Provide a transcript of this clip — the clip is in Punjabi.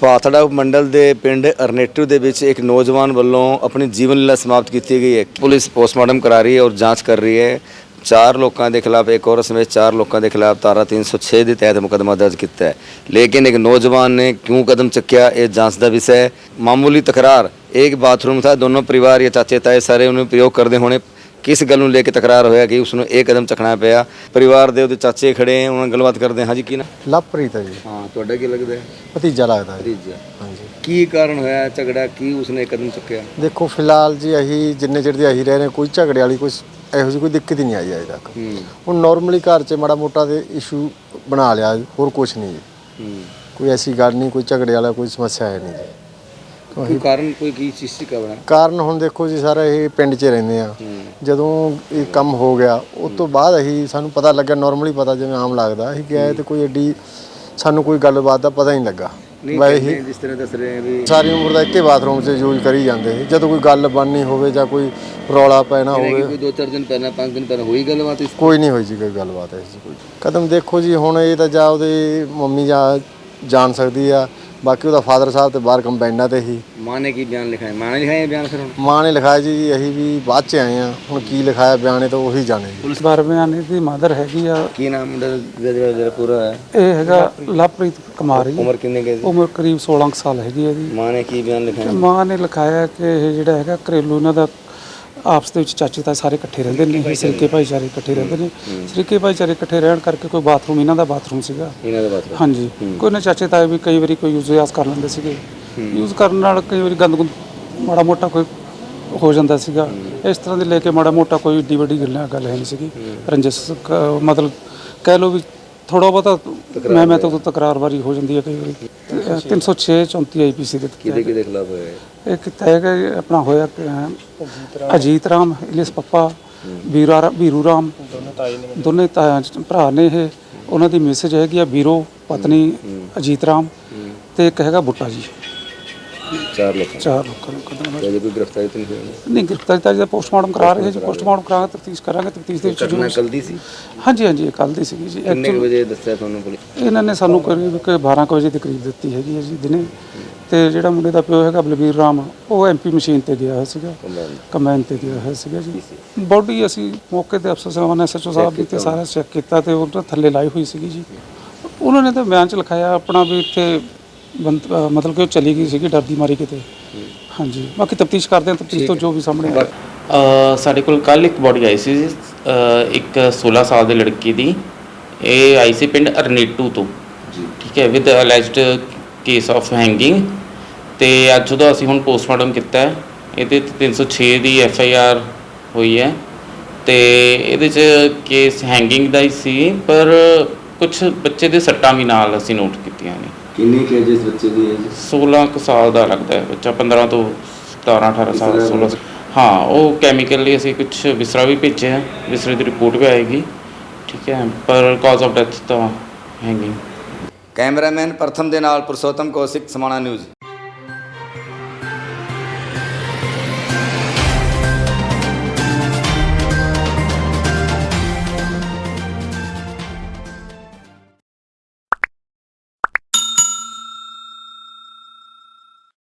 ਪਾਤੜਾ ਮੰਡਲ ਦੇ ਪਿੰਡ ਅਰਨੇਟੂ ਦੇ ਵਿੱਚ ਇੱਕ ਨੌਜਵਾਨ ਵੱਲੋਂ ਆਪਣੀ ਜੀਵਨ ਲੀਲਾ ਸਮਾਪਤ ਕੀਤੀ ਗਈ ਹੈ। ਪੁਲਿਸ ਪੋਸਟਮਾਰਟਮ ਕਰਾ ਰਹੀ ਹੈ ਔਰ ਜਾਂਚ ਕਰ ਰਹੀ ਹੈ। ਚਾਰ ਲੋਕਾਂ ਦੇ ਖਿਲਾਫ, ਇੱਕ ਔਰਤ ਸਮੇਤ ਚਾਰ ਲੋਕਾਂ ਦੇ ਖਿਲਾਫ ਧਾਰਾ 306 ਦੇ ਤਹਿਤ ਮੁਕਦਮਾ ਦਰਜ ਕੀਤਾ ਹੈ। ਲੇਕਿਨ ਇੱਕ ਨੌਜਵਾਨ ਨੇ ਕਿਉਂ ਕਦਮ ਚੱਕਿਆ, ਇਹ ਜਾਂਚ ਦਾ ਵਿਸ਼ਾ ਹੈ। ਮਾਮੂਲੀ ਤਕਰਾਰ, ਇੱਕ ਬਾਥਰੂਮ ਥਾ, ਦੋਨੋਂ ਪਰਿਵਾਰ ਜਾਂ ਚਾਚੇ ਤਾਏ ਸਾਰੇ ਉਹਨੂੰ ਪ੍ਰਯੋਗ ਕਰਦੇ ਹੋਣੇ ਕਿਸ ਗੱਲ ਨੂੰ ਲੈ ਕੇ ਤਕਰਾਰ ਹੋਇਆ ਕਿ ਉਸ ਨੂੰ ਇਹ ਕਦਮ ਚੱਕਣਾ ਪਿਆ? ਪਰਿਵਾਰ ਦੇ ਉਹਦੇ ਚਾਚੇ ਖੜੇ ਹੈ ਉਹਨਾਂ ਨਾਲ ਗੱਲਬਾਤ ਕਰਦੇ ਹਾਂ ਹਾਂਜੀ ਕੀ ਨਾ? ਲਵਪ੍ਰੀਤ ਹੈ ਜੀ। ਹਾਂ ਤੁਹਾਡਾ ਕੀ ਲੱਗਦਾ ਹੈ? ਭਤੀਜਾ ਲੱਗਦਾ ਹੈ। ਭਤੀਜਾ। ਹਾਂਜੀ। ਕੀ ਕਾਰਨ ਹੋਇਆ ਝਗੜਾ? ਕੀ ਉਸਨੇ ਕਦਮ ਚੁੱਕਿਆ? ਦੇਖੋ ਫਿਲਹਾਲ ਜੀ ਅਸੀਂ ਜਿੰਨੇ ਚਿਰ ਦੇ ਅਸੀਂ ਰਹੇ ਨੇ ਕੋਈ ਝਗੜੇ ਵਾਲੀ ਕੋਈ ਇਹੋ ਜਿਹੀ ਕੋਈ ਦਿੱਕਤ ਹੀ ਨਹੀਂ ਆਈ ਅਜੇ ਤੱਕ। ਹੂੰ। ਹੁਣ ਨਾਰਮਲੀ ਘਰ 'ਚ ਮਾੜਾ ਮੋਟਾ ਤੇ ਇਸ਼ੂ ਬਣਾ ਲਿਆ ਹੋਰ ਕੁਝ ਨਹੀਂ ਜੀ। ਹੂੰ। ਕੋਈ ਐਸੀ ਗੱਲ ਨਹੀਂ ਕੋਈ ਝਗੜੇ ਵਾਲਾ ਕੋਈ ਸਮੱਸਿਆ ਹੈ ਨਹੀਂ ਜੀ। ਕੋਈ ਕਾਰਨ ਕੋਈ ਕੀ ਚੀਜ਼ ਸੀ ਕਬਣਾ ਕਾਰਨ ਹੁਣ ਦੇਖੋ ਜੀ ਸਾਰਾ ਇਹ ਪਿੰਡ 'ਚ ਰਹਿੰਦੇ ਆ। ਜਦੋਂ ਇਹ ਕੰਮ ਹੋ ਗਿਆ ਉਸ ਤੋਂ ਬਾਅਦ ਅਸੀਂ ਸਾਨੂੰ ਪਤਾ ਲੱਗਿਆ ਨਾਰਮਲੀ ਪਤਾ ਜਿਵੇਂ ਆਮ ਲੱਗਦਾ ਅਸੀਂ ਗਏ ਤੇ ਕੋਈ ਐਡੀ ਸਾਨੂੰ ਕੋਈ ਗੱਲਬਾਤ ਦਾ ਪਤਾ ਹੀ ਨਹੀਂ ਲੱਗਾ। ਹੀ ਜਿਸ ਤਰ੍ਹਾਂ ਦੱਸ ਰਹੇ ਆ ਵੀ ਸਾਰੀ ਉਮਰ ਦਾ ਇੱਕੇ ਬਾਥਰੂਮ 'ਚ ਯੂਜ਼ ਕਰੀ ਜਾਂਦੇ ਸੀ। ਜਦੋਂ ਕੋਈ ਗੱਲ ਬਣਨੀ ਹੋਵੇ ਜਾਂ ਕੋਈ ਰੌਲਾ ਪੈਣਾ ਹੋਵੇ। ਕੋਈ 2-4 ਦਿਨ ਪਹਿਲਾਂ 5 ਦਿਨ ਪਹਿਲਾਂ ਹੋਈ ਗੱਲਬਾਤ ਇਸ ਕੋਈ ਨਹੀਂ ਹੋਈ ਜੀ ਕੋਈ ਗੱਲਬਾਤ ਐਸੀ ਕੋਈ। ਕਦਮ ਦੇਖੋ ਜੀ ਹੁਣ ਇਹ ਤਾਂ ਜਾਂ ਉਹਦੇ ਮੰਮੀ ਜਾਂ ਜਾਣ ਸਕਦੀ ਆ ਬਾਕੀ ਉਹਦਾ ਫਾਦਰ ਸਾਹਿਬ ਤੇ ਬਾਹਰ ਕੰਬਾਈਨਾਂ ਤੇ ਹੀ ਮਾਂ ਨੇ ਕੀ ਬਿਆਨ ਲਿਖਾਇਆ ਮਾਂ ਨੇ ਲਿਖਾਇਆ ਬਿਆਨ ਫਿਰ ਹੁਣ? ਮਾਂ ਨੇ ਲਿਖਾਇਆ ਜੀ ਅਸੀਂ ਵੀ ਬਾਅਦ ਚ ਆਏ ਆ ਹੁਣ ਕੀ ਲਿਖਾਇਆ ਬਿਆਨੇ ਤਾਂ ਉਹੀ ਜਾਣੇ ਜੀ। ਬਰਮਿਆਨੀ ਦੀ ਮਦਰ ਹੈਗੀ ਆ। ਕੀ ਨਾਮ ਮੁੰਡਾ ਦਾ ਜਿਹੜਾ ਜਿਹੜਾ ਪੂਰਾ ਹੈ? ਇਹ ਹੈਗਾ ਲਵਪ੍ਰੀਤ ਕੁਮਾਰੀ ਉਮਰ ਕਿੰਨੇ ਕੇ ਉਮਰ ਕਰੀਬ 16 ਕੁ ਸਾਲ ਹੈਗੀ ਹੈ ਜੀ। ਮਾਂ ਨੇ ਕੀ ਬਿਆਨ ਲਿਖਾਇਆ? ਮਾਂ ਨੇ ਲਿਖਾਇਆ ਕਿ ਇਹ ਜਿਹੜਾ ਹੈਗਾ ਘਰੇਲੂ ਇਹਨਾਂ ਦਾ ਆਪਸ ਦੇ ਵਿੱਚ ਚਾਚੇ ਤਾਏ ਸਾਰੇ ਇਕੱਠੇ ਰਹਿੰਦੇ ਨੇ ਸਿਰਕੇ ਭਾਈਚਾਰੇ ਇਕੱਠੇ ਰਹਿੰਦੇ ਨੇ। ਸਿਰਕੇ ਭਾਈਚਾਰੇ ਇਕੱਠੇ ਰਹਿਣ ਕਰਕੇ ਕੋਈ ਬਾਥਰੂਮ ਇਹਨਾਂ ਦਾ ਬਾਥਰੂਮ ਸੀਗਾ। ਇਹਨਾਂ ਦਾ ਬਾਤ ਹਾਂਜੀ। ਕੋਈ ਨਾ ਚਾਚੇ ਤਾਏ ਵੀ ਕਈ ਵਾਰੀ ਕੋਈ ਯੂਜ਼ ਯਾਸ ਕਰ ਲੈਂਦੇ ਸੀਗੇ। ਯੂਜ਼ ਕਰਨ ਨਾਲ ਕਈ ਵਾਰੀ ਗੰਦ ਗੁੰਦ ਮਾੜਾ ਮੋਟਾ ਕੋਈ ਹੋ ਜਾਂਦਾ ਸੀਗਾ। ਇਸ ਤਰ੍ਹਾਂ ਦੇ ਲੈ ਕੇ ਮਾੜਾ ਮੋਟਾ ਕੋਈ ਏਡੀ ਵੱਡੀ ਗੱਲਾਂ ਗੱਲ ਹੈ ਨਹੀਂ ਸੀਗੀ। ਰੰਜਸ ਮਤਲਬ ਕਹਿ ਲਓ ਵੀ ਥੋੜਾ ਬਹੁਤਾ ਮੈਂ ਮੈਂ ਤਾਂ ਤਕਰਾਰਵਾਰੀ ਹੋ ਜਾਂਦੀ ਹੈ ਕਈ ਵਾਰੀ। ਤੇ, ਅ, 306 34 ਆਈਪੀਸੀ ਦੇ ਕਿਹਦੇ ਕਿਹਦੇ ਖਿਲਾਫ ਹੋਇਆ ਕੀਤਾ ਹੈਗਾ ਜੀ ਆਪਣਾ ਹੋਇਆ ਕਿ, ਅਹ, ਅਜੀਤ ਰਾਮ। ਇਲਿਸ ਪੱਪਾ ਵੀਰਾ ਵੀਰੂ ਰਾਮ। ਦੋਨੇ ਤਾਇਆ ਚ- ਭਰਾ ਨੇ ਇਹ। ਉਹਨਾਂ ਦੀ ਮੈਸੇਜ ਹੈਗੀ ਆ ਵੀਰੋ ਪਤਨੀ ਅਜੀਤ ਰਾਮ ਤੇ ਇੱਕ ਹੈਗਾ ਬੁੱਟਾ ਜੀ। ਚਾਰ ਲੋਕ ਚਾਰ ਲੋਕਾਂ ਨੂੰ ਕਦਮ ਅਜੇ ਕੋਈ ਗ੍ਰਿਫਤਾਰੀ ਤਾਂ ਨਹੀਂ ਹੋਈ ਨਹੀਂ ਗ੍ਰਿਫਤਾਰੀ ਤਾਂ ਜਿਹਦਾ ਪੋਸਟਮਾਰਟਮ ਕਰਾ ਰਹੇ ਜੀ। ਪੋਸਟਮਾਰਟਮ ਕਰਾ ਕੇ ਤਫਤੀਸ਼ ਕਰਾਂਗੇ। ਤਫਤੀਸ਼ ਦੇ ਵਿੱਚ ਘਟਨਾ ਜੋ ਕੱਲ ਦੀ ਸੀ? ਹਾਂਜੀ ਹਾਂਜੀ ਇਹ ਕੱਲ ਦੀ ਸੀਗੀ ਜੀ। ਕਿੰਨੇ ਕੁ Actually, ਵਜੇ ਦੱਸਿਆ ਤੁਹਾਨੂੰ ਪੁਲਿਸ? ਇਹਨਾਂ ਨੇ ਸਾਨੂੰ ਕਰੀਬ ਕਿ 12 ਕੁ ਵਜੇ ਦੇ ਕਰੀਬ ਦਿੱਤੀ ਹੈਗੀ ਹੈ ਜੀ ਦਿਨੇ। ਤੇ ਜਿਹੜਾ ਮੁੰਡੇ ਦਾ ਪਿਓ ਹੈਗਾ ਬਲਵੀਰ ਰਾਮ ਉਹ ਐਮਪੀ ਮਸ਼ੀਨ ਤੇ ਗਿਆ ਹੋਇਆ ਸੀਗਾ। ਕੰਬਾਈਨ ਤੇ। ਗਿਆ ਹੋਇਆ ਸੀਗਾ ਜੀ। ਬੋਡੀ ਅਸੀਂ ਮੌਕੇ ਤੇ ਅਫਸਰ ਸਾਹਿਬਾਨ ਐਸਐਚਓ ਸਾਹਿਬ ਵੀ ਤੇ ਸਾਰਾ ਚੈੱਕ ਕੀਤਾ ਤੇ ਉਹ ਤਾਂ ਥੱਲੇ ਲਾਈ ਹੋਈ ਸੀਗੀ ਜੀ। ਉਹਨਾਂ ਨੇ ਤਾਂ ਬਿਆਨ ਚ ਲਿਖਾਇਆ ਆਪਣਾ ਵੀ ਇੱਥੇ ਬੰਦ- ਅਹ ਮਤਲਬ ਕਿ ਉਹ ਚਲੀ ਗਈ ਸੀਗੀ ਡਰਦੀ ਮਾਰੀ ਕਿਤੇ। ਹਾਂਜੀ। ਬਾਕੀ ਤਫਤੀਸ਼ ਕਰਦੇ ਹਾਂ ਤਫਤੀਸ਼ ਤੋਂ ਜੋ ਵੀ ਸਾਹਮਣੇ ਆਇਆ ਅ, ਸਾਡੇ ਕੋਲ ਕੱਲ ਇੱਕ ਬੋਡੀ ਆਈ ਸੀ ਅ, ਇੱਕ 16 ਸਾਲ ਦੇ ਲੜਕੀ ਦੀ। ਇਹ ਆਈ ਸੀ ਪਿੰਡ ਅਰਨੀਟੂ ਤੋਂ। ਜੀ। ਠੀਕ ਹੈ with alleged case of hanging ਤੇ ਅੱਜ ਉਹਦਾ ਅਸੀਂ ਹੁਣ ਪੋਸਟਮਾਰਟਮ ਕੀਤਾ ਹੈ। ਇਹਦੇ ਤੇ 306 ਦੀ ਐਫ ਆਈ ਆਰ ਹੋਈ ਹੈ। ਤੇ ਇਹਦੇ ਚ ਕੇਸ ਹੈਂਗਿੰਗ ਦਾ ਹੀ ਸੀ ਪਰ ਕੁਝ ਬੱਚੇ ਦੇ ਸੱਟਾਂ ਵੀ ਨਾਲ ਅਸੀਂ ਨੋਟ ਕੀਤੀਆਂ ਨੇ। ਕਿੰਨੀ ਕੇਜਸ ਬੱਚੇ ਦੀ ਹੈ ਜੀ 16 ਕੁ ਸਾਲ ਦਾ ਲੱਗਦਾ ਹੈ ਬੱਚਾ 15 ਤੋਂ 17 18 ਸਾਲ ਵਿਸਰਾ 16 ਹਾਂ ਉਹ ਕੈਮੀਕਲ ਲਈ ਅਸੀਂ ਕੁਝ ਵਿਸਰਾ ਵੀ ਭੇਜਿਆ ਹੈ ਵਿਸਰੇ ਦੀ ਰਿਪੋਰਟ ਵੀ ਆਏਗੀ। ਠੀਕ ਹੈ ਪਰ ਕਾਜ਼ ਆਫ ਡੈਥ ਤਾਂ ਹੈਂਗਿੰਗ ਕੈਮਰਾਮੈਨ ਪ੍ਰਥਮ ਦੇ ਨਾਲ ਪੁਰਸ਼ੋਤਮ ਕੌਸ਼ਿਕ ਸਮਾਣਾ ਨਿਊਜ਼।